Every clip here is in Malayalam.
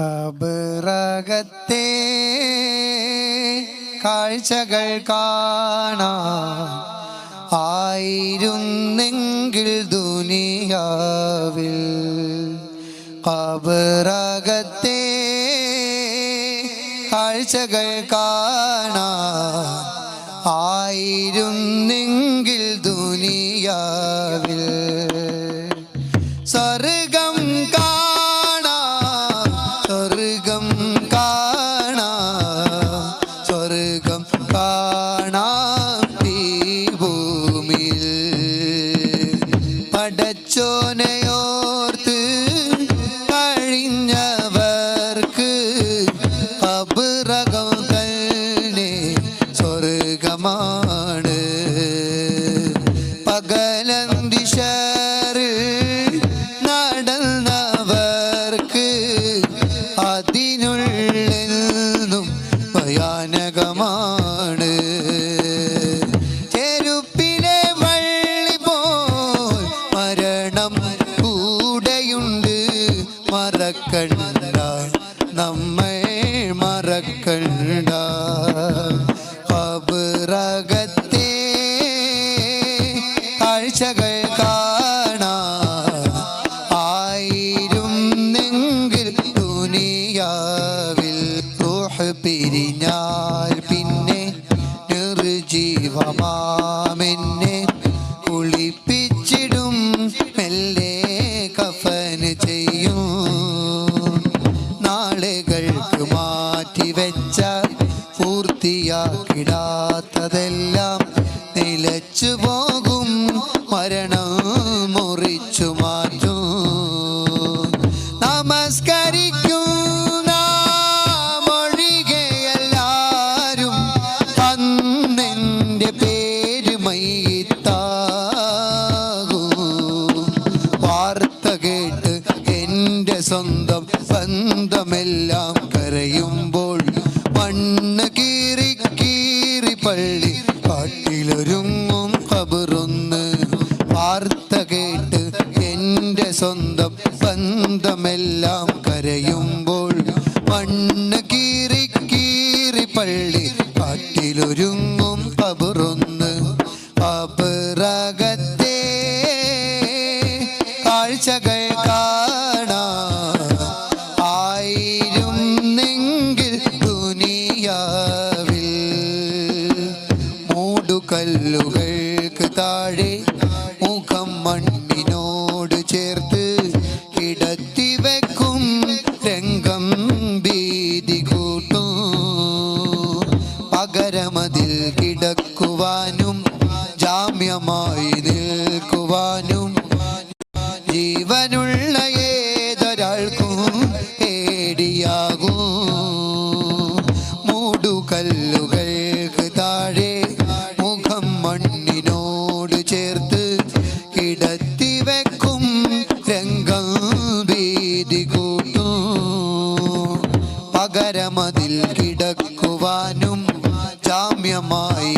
ഖബറകത്തെ കാഴ്ചകൾ കാണാ. ആയിരുന്നെങ്കിൽ ദുനിയാവിൽ ഖബറകത്തെ കാഴ്ചകൾ കാണാ. ആയിരുന്നെങ്കിൽ ദുനിയാവിൽ സ്വർഗം പടച്ചോനയോർത്ത് കഴിഞ്ഞവർക്ക് കബറകം തന്നെ സ്വർഗമാണ്. പകലന്തിഷറിൽ നടന്നവർക്ക് അതിനുള്ളിൽ ഭയാനകമാണ്. മറക്കണ്ട നമ്മൾ മറക്കണ്ട. കബറകത്തെ കാഴ്ചകൾ ആയിരും ആയിരുന്നെങ്കിൽ ദുനിയാവിൽ പൂർത്തിയാക്കിടാത്തതെല്ലാം നിലച്ചു പോകും മരണം മുറിച്ചു മാറ്റും. നമസ്കരിക്കും മൊഴികയെല്ലാരും അന്നെന്റെ പേര് മയ്ത്താകൂ വാർത്ത കേട്ട് എന്റെ സ്വന്തം ബന്ധമെല്ലാം കരയുമ്പോൾ മണ്ണ് കീറി പള്ളി കാട്ടിലൊരുങ്ങും കബറൊന്ന് വാർത്ത കേട്ട് എന്റെ സ്വന്തം ബന്ധമെല്ലാം കരയുമ്പോൾ മണ്ണ് കീറി കീറി പള്ളി കാട്ടിലൊരുങ്ങും മുഖം മണ്ണിനോട് ചേർത്ത് കിടത്തി വെക്കും രംഗം ഭീതി കൂട്ടും. പകരമതിൽ കിടക്കുവാനും ജാമ്യമായി നിൽക്കുവാനും ജീവനുള്ള ചേർത്ത് കിടത്തി വെക്കും രംഗം ഭീതി കൂട്ടും. പകരമതിൽ കിടക്കുവാനും ജാമ്യമായി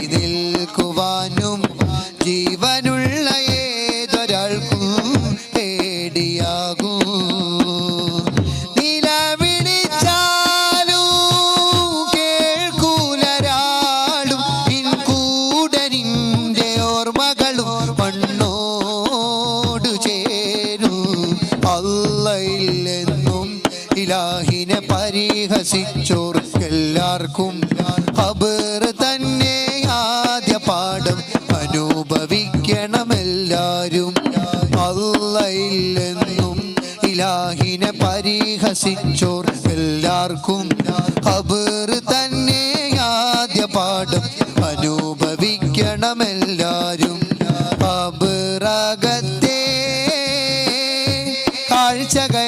അല്ലയില്ലെന്നും ഇലാഹിനെ പരിഹസിച്ചോർക്കെല്ലാവർക്കും ഖബർ തന്നെ ആദ്യ പാഠം അനുഭവിക്കണമെല്ലാരും. അല്ലയില്ലെന്നും ഇലാഹിനെ പരിഹസിച്ചോർ എല്ലാവർക്കും ഖബർ തന്നെ ആദ്യ പാഠം അനുഭവിക്കണമെല്ലാരും. ഖബറകത്തെ കാഴ്ചകൾ